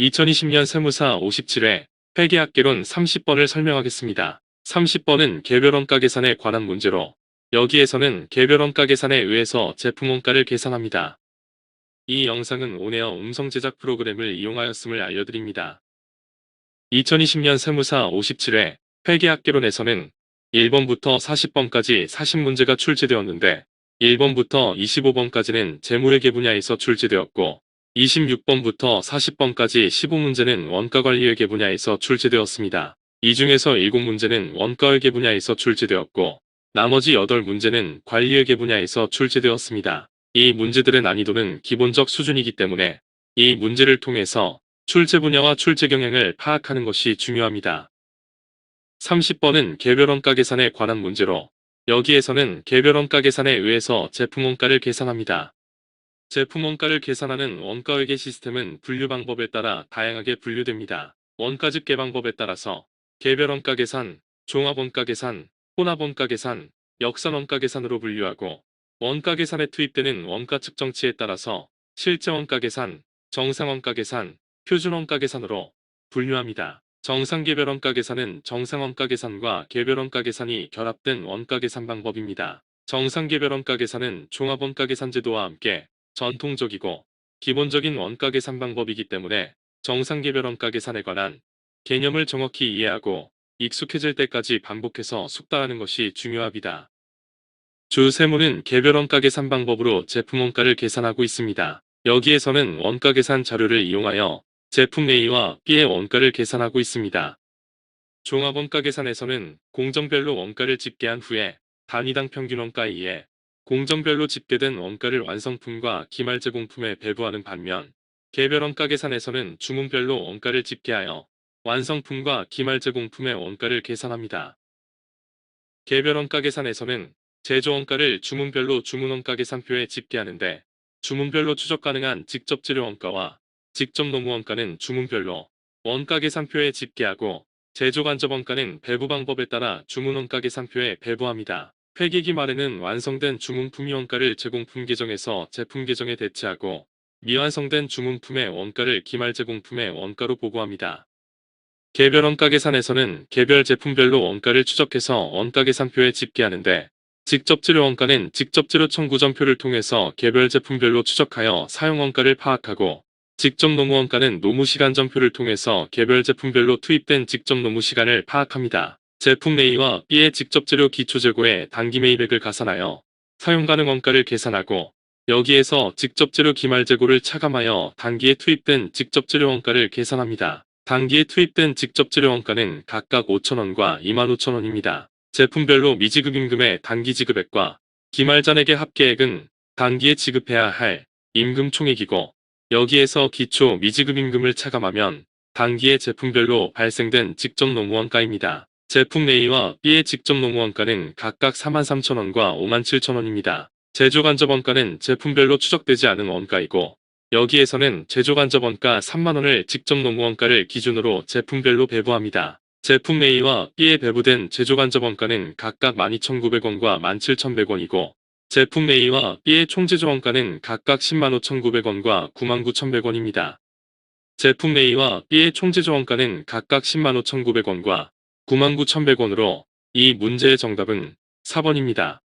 2020년 세무사 57회 회계학개론 30번을 설명하겠습니다. 30번은 개별원가 계산에 관한 문제로 여기에서는 개별원가 계산에 의해서 제품 원가를 계산합니다. 이 영상은 온에어 음성 제작 프로그램을 이용하였음을 알려드립니다. 2020년 세무사 57회 회계학개론에서는 1번부터 40번까지 40문제가 출제되었는데 1번부터 25번까지는 재무회계 분야에서 출제되었고 26번부터 40번까지 15문제는 원가관리회계 분야에서 출제되었습니다. 이 중에서 7문제는 원가회계 분야에서 출제되었고 나머지 8문제는 관리회계 분야에서 출제되었습니다. 이 문제들의 난이도는 기본적 수준이기 때문에 이 문제를 통해서 출제 분야와 출제 경향을 파악하는 것이 중요합니다. 30번은 개별원가 계산에 관한 문제로 여기에서는 개별원가 계산에 의해서 제품 원가를 계산합니다. 제품 원가를 계산하는 원가회계 시스템은 분류 방법에 따라 다양하게 분류됩니다. 원가 집계 방법에 따라서 개별 원가 계산, 종합 원가 계산, 혼합 원가 계산, 역산 원가 계산으로 분류하고 원가 계산에 투입되는 원가 측정치에 따라서 실제 원가 계산, 정상 원가 계산, 표준 원가 계산으로 분류합니다. 정상 개별 원가 계산은 정상 원가 계산과 개별 원가 계산이 결합된 원가 계산 방법입니다. 정상 개별 원가 계산은 종합 원가 계산 제도와 함께 전통적이고 기본적인 원가 계산 방법이기 때문에 정상개별 원가 계산에 관한 개념을 정확히 이해하고 익숙해질 때까지 반복해서 숙달하는 것이 중요합니다. 주 세무는 개별 원가 계산 방법으로 제품 원가를 계산하고 있습니다. 여기에서는 원가 계산 자료를 이용하여 제품 A와 B의 원가를 계산하고 있습니다. 종합원가 계산에서는 공정별로 원가를 집계한 후에 단위당 평균 원가에 의해 공정별로 집계된 원가를 완성품과 기말 제공품에 배부하는 반면 개별 원가 계산에서는 주문별로 원가를 집계하여 완성품과 기말 제공품의 원가를 계산합니다. 개별 원가 계산에서는 제조 원가를 주문별로 주문 원가 계산표에 집계하는데 주문별로 추적 가능한 직접 재료 원가와 직접 노무 원가는 주문별로 원가 계산표에 집계하고 제조 간접 원가는 배부 방법에 따라 주문 원가 계산표에 배부합니다. 회계기 말에는 완성된 주문품위 원가를 제공품 계정에서 제품 계정에 대체하고 미완성된 주문품의 원가를 기말 제공품의 원가로 보고합니다. 개별 원가 계산에서는 개별 제품별로 원가를 추적해서 원가 계산표에 집계하는데 직접 재료 원가는 직접 재료 청구전표를 통해서 개별 제품별로 추적하여 사용 원가를 파악하고 직접 노무 원가는 노무 시간 전표를 통해서 개별 제품별로 투입된 직접 노무 시간을 파악합니다. 제품 A와 B의 직접 재료 기초 재고에 단기 매입액을 가산하여 사용 가능 원가를 계산하고 여기에서 직접 재료 기말 재고를 차감하여 단기에 투입된 직접 재료 원가를 계산합니다. 단기에 투입된 직접 재료 원가는 각각 5,000원과 25,000원입니다. 제품별로 미지급 임금의 단기 지급액과 기말 잔액의 합계액은 단기에 지급해야 할 임금 총액이고 여기에서 기초 미지급 임금을 차감하면 단기에 제품별로 발생된 직접 노무원가입니다. 제품 A와 B의 직접 노무원가는 각각 43,000원과 57,000원입니다. 제조간접원가는 제품별로 추적되지 않은 원가이고 여기에서는 제조간접원가 3만원을 직접 노무원가를 기준으로 제품별로 배부합니다. 제품 A와 B에 배부된 제조간접원가는 각각 12,900원과 17,100원이고 제품 A와 B의 총제조원가는 각각 105,900원과 99,100원입니다. 제품 A와 B의 총제조원가는 각각 105,900원과 99,100원으로 이 문제의 정답은 4번입니다.